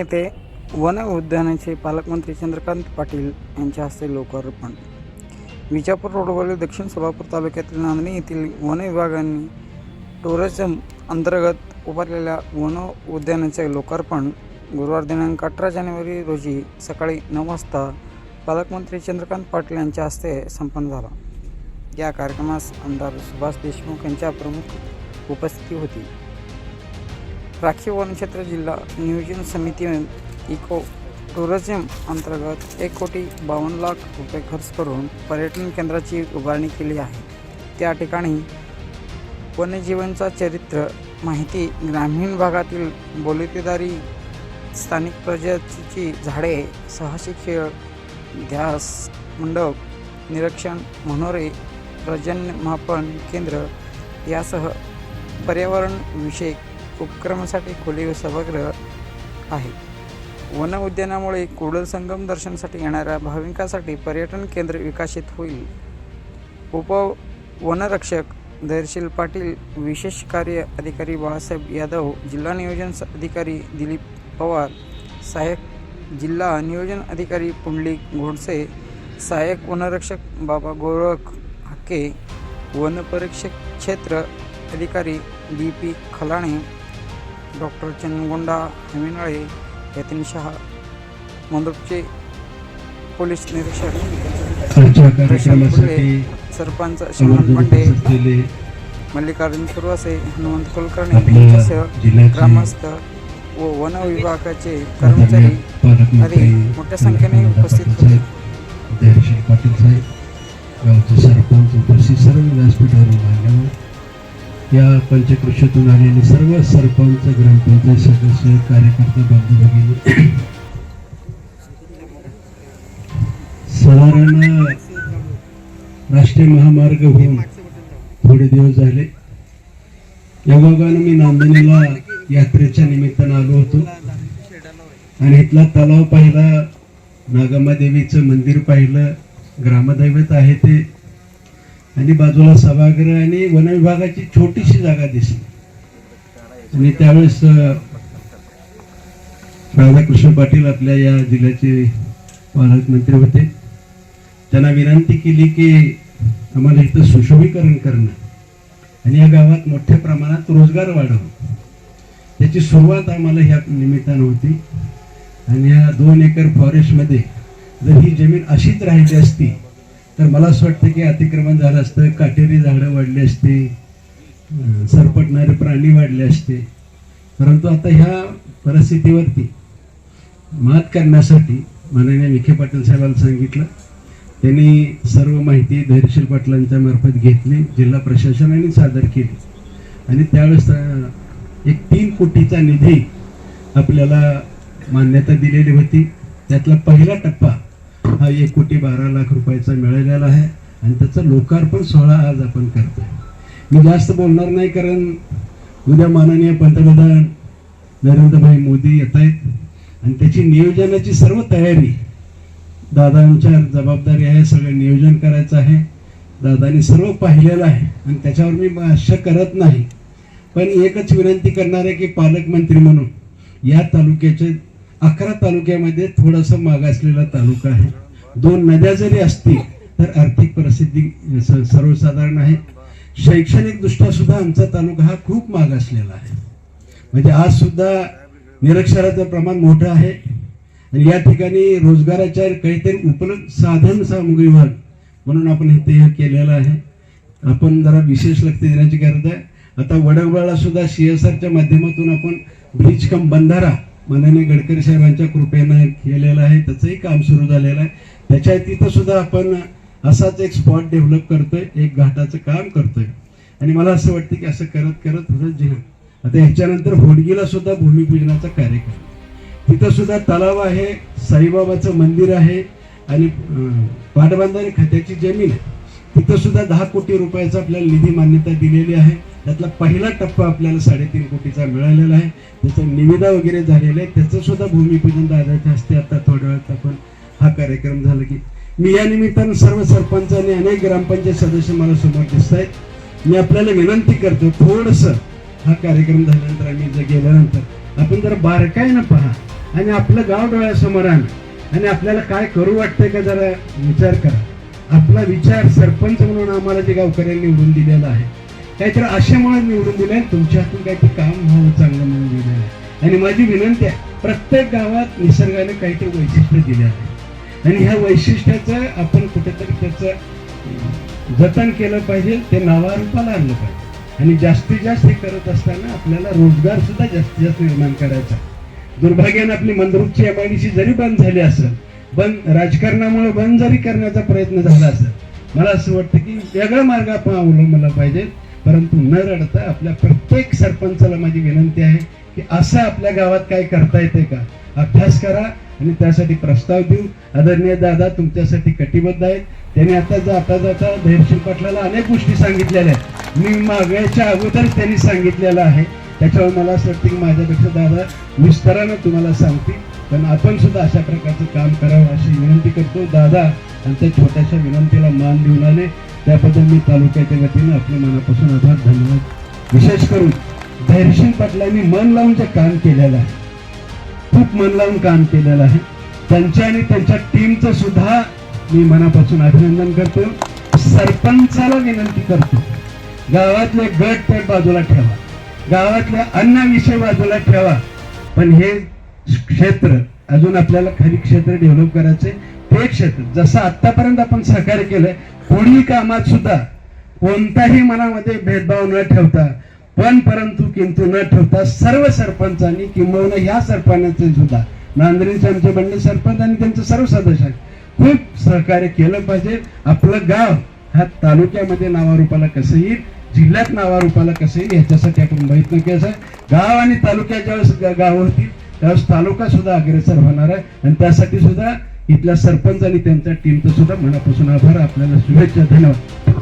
येथे वन उद्यानाचे पालकमंत्री चंद्रकांत पाटील यांच्या हस्ते लोकार्पण. विजापूर रोडवरील दक्षिण सोलापूर तालुक्यातील नांदणी येथील वन विभागाने टुरिझम अंतर्गत उभारलेल्या वन उद्यानाचे लोकार्पण गुरुवार दिनांक अठरा जानेवारी रोजी सकाळी नऊ वाजता पालकमंत्री चंद्रकांत पाटील यांच्या हस्ते संपन्न झाला. या कार्यक्रमास आमदार सुभाष देशमुख यांच्या प्रमुख उपस्थिती होती. राखीव वनक्षेत्र जिल्हा नियोजन समिती इको टुरिझम अंतर्गत एक कोटी बावन्न लाख रुपये खर्च करून पर्यटन केंद्राची उभारणी केली आहे. त्या ठिकाणी वन्यजीवांचा चरित्र माहिती ग्रामीण भागातील बोलतेदारी स्थानिक प्रजातीची झाडे साहसी खेळ ध्यास मंडप निरीक्षण मनोरे प्रजन्यमापन केंद्र यासह पर्यावरणविषयक उपक्रमासाठी खुले सभागृह आहे. वन उद्यानामुळे कुडल संगम दर्शनासाठी येणाऱ्या भाविकांसाठी पर्यटन केंद्र विकसित होईल. उप वनरक्षक धैर्यशील पाटील विशेष कार्य अधिकारी बाळासाहेब यादव जिल्हा नियोजन अधिकारी दिलीप पवार सहाय्यक जिल्हा नियोजन अधिकारी पुंडलिक घोडसे सहाय्यक वनरक्षक बाबा गोरख हक्के वनपरीक्षक क्षेत्र अधिकारी D P Khalane doctor Chandagonda Heminale Yatin Shah मंदुपचे police निरीक्षक सरपंच आवर्जून पांडे मल्लिकार्जुन सुरवासे हनुमंत कुलकर्णी यांच्यासह ग्रामस्थ व वन विभागाचे कर्मचारी आदी मोठ्या संख्येने उपस्थित होते. पाटील साहेब गावचे सरपंच उपस्थित सर्व व्यासपीठावरील मान्यवर या पंचकृषीतून आलेले सर्व सरपंच ग्रामपंचायत सदस्य कार्यकर्ते बांधू भगिनी साधारण राष्ट्रीय महामार्ग होऊन थोडे दिवस झाले. योगायोगानं मी नांदणीला यात्रेच्या निमित्तानं आलो होतो. आणि इथला तलाव पाहिला नागमादेवीचं मंदिर पाहिलं ग्रामदैवत आहे ते. आणि बाजूला सभागृह आणि वन विभागाची छोटीशी जागा दिसली. आणि त्यावेळेस राधाकृष्ण पाटील आपल्या या जिल्ह्याचे पालकमंत्री होते. त्यांना विनंती केली की आम्हाला इथं सुशोभीकरण करणं आणि या गावात मोठ्या प्रमाणात रोजगार वाढवणं. त्याची सुरुवात आम्हाला ह्या निमित्तानं होती. आणि या दोन एकर फॉरेस्टमध्ये जर ही जमीन अशीच राहिली असती तर मला असं वाटतं की अतिक्रमण झालं असतं काटेरी झाडं वाढली असती सरपटणारे प्राणी वाढले असते. परंतु आता ह्या परिस्थितीवरती मात करण्यासाठी माननीय विखे पाटील साहेबांना सांगितलं. त्यांनी सर्व माहिती धैर्यशील पाटलांच्या मार्फत घेतली जिल्हा प्रशासनाने सादर केली. आणि त्यावेळेस एक तीन कोटीचा निधी आपल्याला मान्यता दिलेली होती. त्यातला पहिला टप्पा हा एक कोटी बारा लाख रुपयाचा मिळालेला आहे आणि त्याचा लोकार्पण सोहळा आज आपण करतोय. मी जास्त बोलणार नाही कारण उद्या माननीय पंतप्रधान नरेंद्रभाई मोदी येत आहेत आणि त्याची नियोजनाची सर्व तयारी दादांच्या जबाबदारी आहे सगळं नियोजन करायचं आहे. दादाने सर्व पाहिलेलं आहे आणि त्याच्यावर मी भाष्य करत नाही. पण एकच विनंती करणार आहे की पालकमंत्री म्हणून या तालुक्याचे अकरा तालुक्यामध्ये थोडासा मागासलेला तालुका आहे. दोन नद्या जरी असतील तर आर्थिक परिस्थिती सर्वसाधारण आहे. शैक्षणिक दृष्ट्या सुद्धा आमचा तालुका हा खूप मागासलेला आहे. म्हणजे आज सुद्धा निरक्षराचं प्रमाण मोठं आहे. आणि या ठिकाणी रोजगाराच्या काहीतरी उपलब्ध साधन सामुग्री म्हणून आपण इथे हे केलेलं आहे. आपण जरा विशेष लक्ष देण्याची गरज आहे. आता वडगबाळा सुद्धा सीएसआरच्या माध्यमातून आपण ब्रिज कम बंधारा माननीय गडकरी साहेबांच्या कृपेनं केलेलं आहे. त्याचंही काम सुरू झालेलं आहे. त्याच्या तिथं सुद्धा आपण असाच एक स्पॉट डेव्हलप करतोय एक घाटाचं काम करतोय. आणि मला असं वाटतं की असं करत करत थोडं जे आता ह्याच्यानंतर होडगीला सुद्धा भूमिपूजनाचा कार्यक्रम तिथं सुद्धा तलाव आहे साईबाबाचं मंदिर आहे आणि अं, पाटबंधारे खात्याची जमीन आहे. तिथं सुद्धा दहा कोटी रुपयाचा आपल्याला निधी मान्यता दिलेली आहे. त्यातला पहिला टप्पा आपल्याला साडेतीन कोटीचा मिळालेला आहे. त्याचं निविदा वगैरे झालेलं आहे. त्याचं सुद्धा भूमिपूजन दादाच्या हस्ते आता थोड्या वेळात आपण हा कार्यक्रम झाला की मी या निमित्तानं सर्व सरपंच आणि अनेक ग्रामपंचायत सदस्य मला समोर दिसत आहेत. मी आपल्याला विनंती करतो थोडस हा कार्यक्रम झाल्यानंतर आम्ही जर गेल्यानंतर आपण जर बारकाईनं पहा आणि आपलं गाव डोळ्यासमोर आण. आणि आपल्याला काय करू वाटतंय का जरा विचार करा. आपला विचार सरपंच म्हणून आम्हाला जे गावकऱ्यांनी निवडून दिलेला आहे. काहीतरी आशेमुळे निवडून दिले आणि तुमच्या हातून काहीतरी काम व्हावं चांगलं म्हणून दिलेलं आहे आणि माझी विनंती आहे प्रत्येक गावात निसर्गाने काहीतरी वैशिष्ट्य दिले आहे. आणि ह्या वैशिष्ट्याचं आपण कुठेतरी त्याचं जतन केलं पाहिजे ते नावारूपाला आणलं पाहिजे. आणि जास्तीत जास्त हे करत असताना आपल्याला रोजगार सुद्धा जास्तीत जास्त निर्माण करायचा दुर्भाग्यानं आपली मंदरूपची एमआयडीसी जरी बंद झाली असेल बंद राजकारणामुळे बंद जरी करण्याचा प्रयत्न झाला असेल मला असं वाटतं की वेगळा मार्ग आपण अवलंबला पाहिजे. परंतु न रडता आपल्या प्रत्येक सरपंचाला माझी विनंती आहे की असं आपल्या गावात काय करता येते का? अभ्यास करा आणि त्यासाठी प्रस्ताव देऊ. आदरणीय दादा तुमच्यासाठी कटिबद्ध आहेत. त्यांनी आता जाता जाता धैर्यशील पाटलाला अनेक गोष्टी सांगितलेल्या आहेत. मी मागायच्या अगोदर त्यांनी सांगितलेलं आहे. त्याच्यावर मला असं वाटतं की माझ्यापेक्षा दादा विस्तारानं तुम्हाला सांगतील. पण आपण सुद्धा अशा प्रकारचं काम करावं अशी विनंती करतो. दादा आणि त्या छोट्याशा विनंतीला मान देऊन आले त्याबद्दल मी तालुक्याच्या वतीनं आपल्या मनापासून आभार धन्यवाद. विशेष करून धैर्यशील पाटलांनी मन लावून जे काम केलेलं आहे खूप मन लावून काम केलेलं आहे. त्यांच्या आणि त्यांच्या टीमचं सुद्धा मी मनापासून अभिनंदन करतो. सरपंचाला विनंती करतो. गावातले गट ते बाजूला ठेवा. गावातल्या अन्नाविषयी बाजूला ठेवा. पण हे क्षेत्र अजून आपल्याला खाली क्षेत्र डेव्हलप करायचे ते क्षेत्र जसं आतापर्यंत आपण सहकार्य केलंय पुढील कामात सुद्धा कोणताही मनामध्ये भेदभाव न ठेवता पण परंतु किंतु न ठेवता सर्व सरपंचांनी किंबहुना ह्या सरपंचांचे सुद्धा नांदणीचे आमचे बंडे सरपंच आणि त्यांचे सर्व सदस्य खूप सहकार्य केलं पाहिजे. आपलं गाव हा तालुक्यामध्ये नावारूपाला कसं येईल जिल्ह्यात नावारूपाला कसं येईल ह्याच्यासाठी आपण प्रयत्न केला गाव आणि तालुक्या ज्यावेळेस गाव होतील त्यावेळेस तालुका सुद्धा अग्रेसर होणार आहे. आणि त्यासाठी सुद्धा इथल्या सरपंच आणि त्यांच्या टीमचं सुद्धा मनापासून आभार. आपल्याला शुभेच्छा धन्यवाद.